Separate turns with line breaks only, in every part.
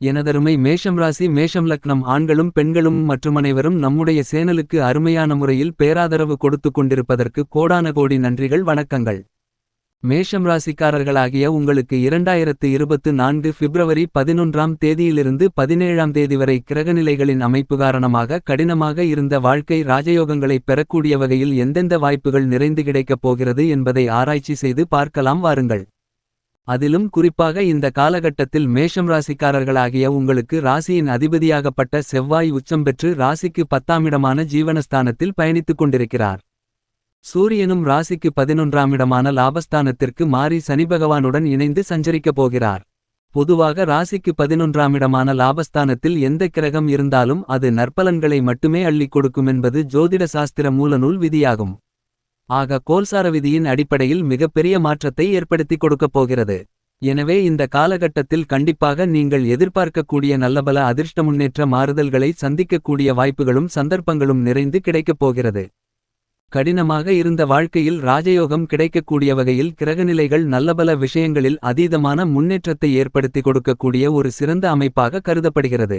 எனதருமை மேஷம் ராசி மேஷம் லக்னம். ஆண்களும் பெண்களும் மற்றும் அனைவரும் நம்முடைய சேனலுக்கு அருமையான முறையில் பேராதரவு கொடுத்து கொண்டிருப்பதற்கு கோடான கோடி நன்றிகள் வணக்கங்கள். மேஷம் ராசிக்காரர்களாகிய உங்களுக்கு இரண்டாயிரத்து இருபத்து நான்கு பிப்ரவரி பதினொன்றாம் தேதியிலிருந்து பதினேழாம் தேதி வரை கிரகநிலைகளின் அமைப்பு காரணமாக கடினமாக இருந்த வாழ்க்கை ராஜயோகங்களை பெறக்கூடிய வகையில் எந்தெந்த வாய்ப்புகள் நிறைந்து கிடைக்கப் போகிறது என்பதை ஆராய்ச்சி செய்து பார்க்கலாம் வாருங்கள். அதிலும் குறிப்பாக இந்த காலகட்டத்தில் மேஷம் ராசிக்காரர்களாகிய உங்களுக்கு ராசியின் அதிபதியாகப்பட்ட செவ்வாய் உச்சம் பெற்று ராசிக்கு பத்தாமிடமான ஜீவனஸ்தானத்தில் பயணித்துக் கொண்டிருக்கிறார். சூரியனும் ராசிக்கு பதினொன்றாம் இடமான லாபஸ்தானத்திற்கு மாறி சனிபகவானுடன் இணைந்து சஞ்சரிக்கப் போகிறார். பொதுவாக ராசிக்கு பதினொன்றாம் இடமான லாபஸ்தானத்தில் எந்த கிரகம் இருந்தாலும் அது நற்பலன்களை மட்டுமே அள்ளிக் கொடுக்கும் என்பது ஜோதிட சாஸ்திர மூலநூல் விதியாகும். ஆக கோல்சார விதியின் அடிப்படையில் மிகப்பெரிய மாற்றத்தை ஏற்படுத்திக் கொடுக்கப் போகிறது. எனவே இந்த காலகட்டத்தில் கண்டிப்பாக நீங்கள் எதிர்பார்க்கக்கூடிய நல்லபல அதிர்ஷ்ட முன்னேற்ற மாறுதல்களை சந்திக்கக்கூடிய வாய்ப்புகளும் சந்தர்ப்பங்களும் நிறைந்து கிடைக்கப் போகிறது. கடினமாக இருந்த வாழ்க்கையில் ராஜயோகம் கிடைக்கக்கூடிய வகையில் கிரகநிலைகள் நல்லபல விஷயங்களில் அதீதமான முன்னேற்றத்தை ஏற்படுத்தி கொடுக்கக்கூடிய ஒரு சிறந்த அமைப்பாக கருதப்படுகிறது.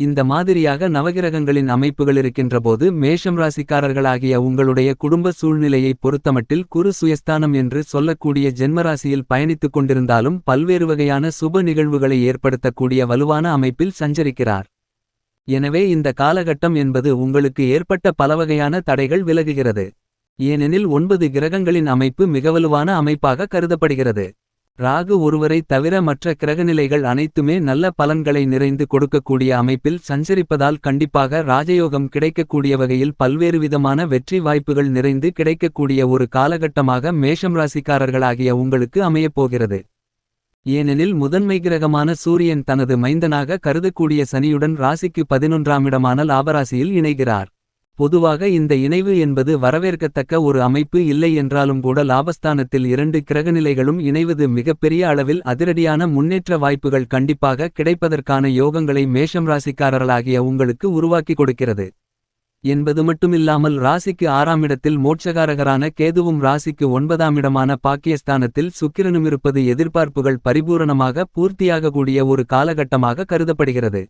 இந்த மாதிரியாக நவகிரகங்களின் அமைப்புகள் இருக்கின்றபோது மேஷம் ராசிக்காரர்களாகிய உங்களுடைய குடும்ப சூழ்நிலையை பொறுத்தமட்டில் குரு சுயஸ்தானம் என்று சொல்லக்கூடிய ஜென்மராசியில் பயணித்துக் கொண்டிருந்தாலும் பல்வேறு வகையான சுப நிகழ்வுகளை ஏற்படுத்தக்கூடிய வலுவான அமைப்பில் சஞ்சரிக்கிறார். எனவே இந்த காலகட்டம் என்பது உங்களுக்கு ஏற்பட்ட பலவகையான தடைகள் விலகுகிறது. ஏனெனில் ஒன்பது கிரகங்களின் அமைப்பு மிக வலுவான அமைப்பாக கருதப்படுகிறது. ராகு ஒருவரை தவிர மற்ற கிரகநிலைகள் அனைத்துமே நல்ல பலன்களை நிறைந்து கொடுக்கக்கூடிய அமைப்பில் சஞ்சரிப்பதால் கண்டிப்பாக ராஜயோகம் கிடைக்கக்கூடிய வகையில் பல்வேறு விதமான வெற்றி வாய்ப்புகள் நிறைந்து கிடைக்கக்கூடிய ஒரு காலகட்டமாக மேஷம் ராசிக்காரர்களாகிய உங்களுக்கு அமையப்போகிறது ஏனெனில் முதன்மை கிரகமான சூரியன் தனது மைந்தனாக கருதக்கூடிய சனியுடன் ராசிக்கு பதினொன்றாம் இடமான லாபராசியில் இணைகிறார். பொதுவாக இந்த இணைவு என்பது வரவேற்கத்தக்க ஒரு அமைப்பு இல்லை என்றாலும் கூட லாபஸ்தானத்தில் இரண்டு கிரகநிலைகளும் இணைவது மிகப்பெரிய அளவில் அதிரடியான முன்னேற்ற வாய்ப்புகள் கண்டிப்பாக கிடைப்பதற்கான யோகங்களை மேஷம் ராசிக்காரர்களாகிய உங்களுக்கு உருவாக்கி கொடுக்கிறது. என்பது மட்டுமில்லாமல் ராசிக்கு ஆறாம் இடத்தில் மோட்சகாரகரான கேதுவும் ராசிக்கு ஒன்பதாம் இடமான பாக்கியஸ்தானத்தில் சுக்கிரனும் இருப்பது எதிர்பார்ப்புகள் பரிபூரணமாக பூர்த்தியாகக்கூடிய ஒரு காலகட்டமாக கருதப்படுகிறது.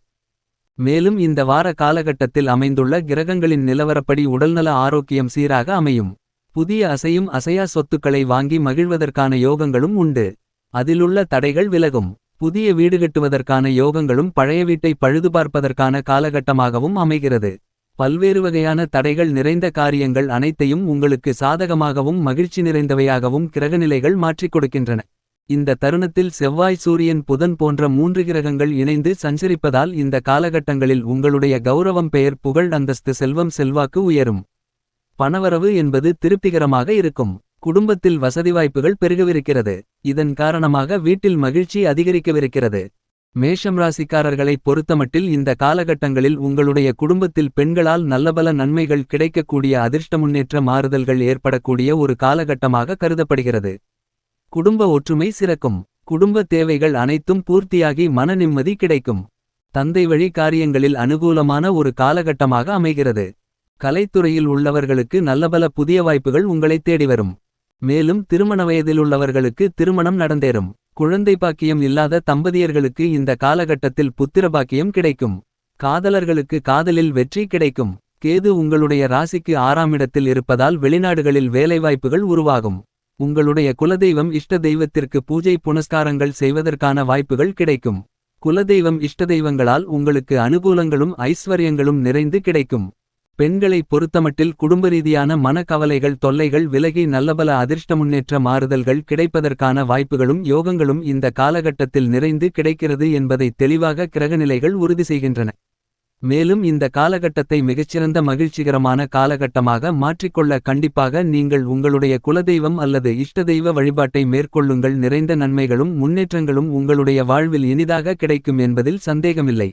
மேலும் இந்த வார காலகட்டத்தில் அமைந்துள்ள கிரகங்களின் நிலவரப்படி உடல்நல ஆரோக்கியம் சீராக அமையும். புதிய அசையும் அசையா சொத்துக்களை வாங்கி மகிழ்வதற்கான யோகங்களும் உண்டு. அதிலுள்ள தடைகள் விலகும். புதிய வீடு கட்டுவதற்கான யோகங்களும் பழைய வீட்டை பழுதுபார்ப்பதற்கான காலகட்டமாகவும் அமைகிறது. பல்வேறு வகையான தடைகள் நிறைந்த காரியங்கள் அனைத்தையும் உங்களுக்கு சாதகமாகவும் மகிழ்ச்சி நிறைந்தவையாகவும் கிரகநிலைகள் மாற்றிக் கொடுக்கின்றன. இந்த தருணத்தில் செவ்வாய் சூரியன் புதன் போன்ற மூன்று கிரகங்கள் இணைந்து சஞ்சரிப்பதால் இந்த காலகட்டங்களில் உங்களுடைய கௌரவம் பெயர் புகழ் அந்தஸ்து செல்வம் செல்வாக்கு உயரும். பணவரவு என்பது திருப்திகரமாக இருக்கும். குடும்பத்தில் வசதி வாய்ப்புகள் பெருகவிருக்கிறது. இதன் காரணமாக வீட்டில் மகிழ்ச்சி அதிகரிக்கவிருக்கிறது. மேஷம் ராசிக்காரர்களை பொறுத்தமட்டில் இந்த காலகட்டங்களில் உங்களுடைய குடும்பத்தில் பெண்களால் நல்லபல நன்மைகள் கிடைக்கக்கூடிய அதிர்ஷ்ட முன்னேற்ற மாறுதல்கள் ஏற்படக்கூடிய ஒரு காலகட்டமாக கருதப்படுகிறது. குடும்ப ஒற்றுமை சிறக்கும். குடும்ப தேவைகள் அனைத்தும் பூர்த்தியாகி மன நிம்மதி கிடைக்கும். தந்தை வழி காரியங்களில் அனுகூலமான ஒரு காலகட்டமாக அமைகிறது. கலைத்துறையில் உள்ளவர்களுக்கு நல்லபல புதிய வாய்ப்புகள் உங்களை தேடி வரும். மேலும் திருமண வயதிலுள்ளவர்களுக்கு திருமணம் நடந்தேறும். குழந்தை பாக்கியம் இல்லாத தம்பதியர்களுக்கு இந்த காலகட்டத்தில் புத்திர பாக்கியம் கிடைக்கும். காதலர்களுக்கு காதலில் வெற்றி கிடைக்கும். கேது உங்களுடைய ராசிக்கு ஆறாம் இடத்தில் இருப்பதால் வெளிநாடுகளில் வேலைவாய்ப்புகள் உருவாகும். உங்களுடைய குலதெய்வம் இஷ்ட தெய்வத்திற்கு பூஜை புனஸ்காரங்கள் செய்வதற்கான வாய்ப்புகள் கிடைக்கும். குலதெய்வம் இஷ்ட தெய்வங்களால் உங்களுக்கு அனுகூலங்களும் ஐஸ்வர்யங்களும் நிறைந்து கிடைக்கும். பெண்களை பொறுத்தமட்டில் குடும்ப ரீதியான மனக்கவலைகள் தொல்லைகள் விலகி நல்லபல அதிர்ஷ்ட முன்னேற்ற மாறுதல்கள் கிடைப்பதற்கான வாய்ப்புகளும் யோகங்களும் இந்த காலகட்டத்தில் நிறைந்து கிடைக்கிறது என்பதை தெளிவாக கிரகநிலைகள் உறுதி செய்கின்றன. மேலும் இந்த காலகட்டத்தை மிகச்சிறந்த மகிழ்ச்சிகரமான காலகட்டமாக மாற்றிக்கொள்ள கண்டிப்பாக நீங்கள் உங்களுடைய குலதெய்வம் அல்லது இஷ்டதெய்வ வழிபாட்டை மேற்கொள்ளுங்கள். நிறைந்த நன்மைகளும் முன்னேற்றங்களும் உங்களுடைய வாழ்வில் இனிதாக கிடைக்கும் என்பதில் சந்தேகமில்லை.